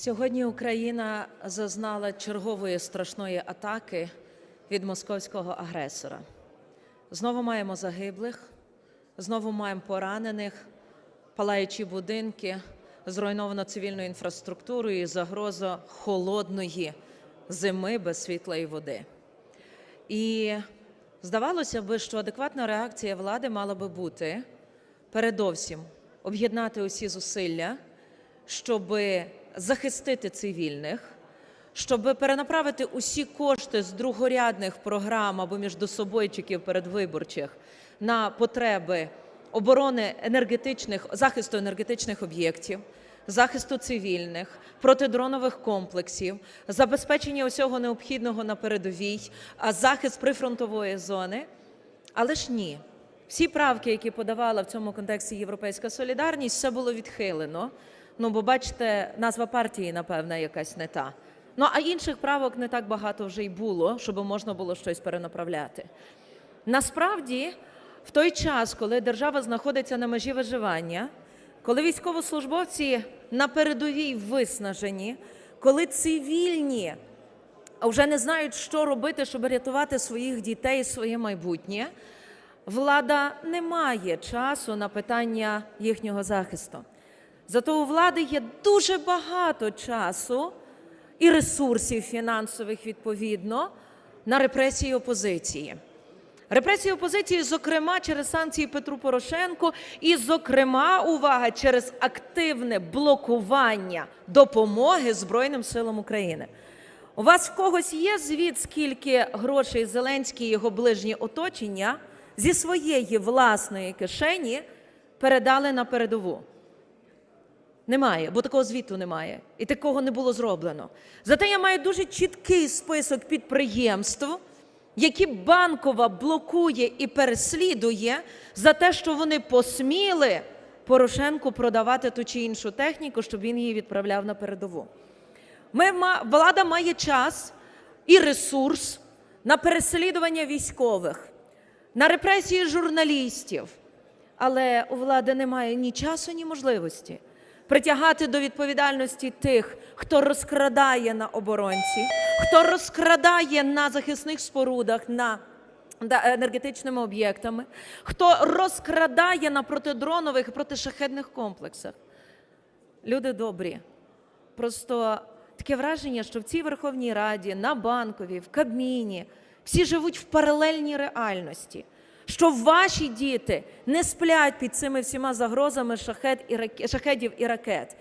Сьогодні Україна зазнала чергової страшної атаки від московського агресора. Знову маємо загиблих, знову маємо поранених, палаючі будинки, зруйновано цивільну інфраструктуру і загроза холодної зими без світла і води. І здавалося би, що адекватна реакція влади мала би бути передовсім об'єднати усі зусилля, щоб захистити цивільних, щоб перенаправити усі кошти з другорядних програм або міждособойчиків передвиборчих на потреби оборони енергетичних захисту енергетичних об'єктів. Захисту цивільних, протидронових комплексів, забезпечення усього необхідного на передовій, а захист прифронтової зони. Але ж ні, всі правки, які подавала в цьому контексті Європейська солідарність, все було відхилено. Ну, бо бачите, назва партії, напевно, якась не та. Ну а інших правок не так багато вже й було, щоб можна було щось перенаправляти. Насправді, в той час, коли держава знаходиться на межі виживання, коли військовослужбовці на передовій виснажені, коли цивільні вже не знають, що робити, щоб рятувати своїх дітей своє майбутнє, влада не має часу на питання їхнього захисту. Зато у влади є дуже багато часу і ресурсів фінансових відповідно на репресії опозиції. Репресії опозиції, зокрема, через санкції Петру Порошенку, і, зокрема, увага, через активне блокування допомоги Збройним силам України. У вас в когось є звіт, скільки грошей Зеленський і його ближнє оточення зі своєї власної кишені передали на передову? Немає, бо такого звіту немає. І такого не було зроблено. Зате я маю дуже чіткий список підприємств, які банкова блокує і переслідує за те, що вони посміли Порошенку продавати ту чи іншу техніку, щоб він її відправляв на передову. Ми, влада має час і ресурс на переслідування військових, на репресії журналістів. Але у влади немає ні часу, ні можливості притягати до відповідальності тих, хто розкрадає на оборонці, хто розкрадає на захисних спорудах, на енергетичними об'єктами, хто розкрадає на протидронових і протишахедних комплексах. Люди добрі. Просто таке враження, що в цій Верховній Раді, на банковій, в Кабміні всі живуть в паралельній реальності. Що ваші діти не сплять під цими всіма загрозами шахет і рак- шахедів і ракет.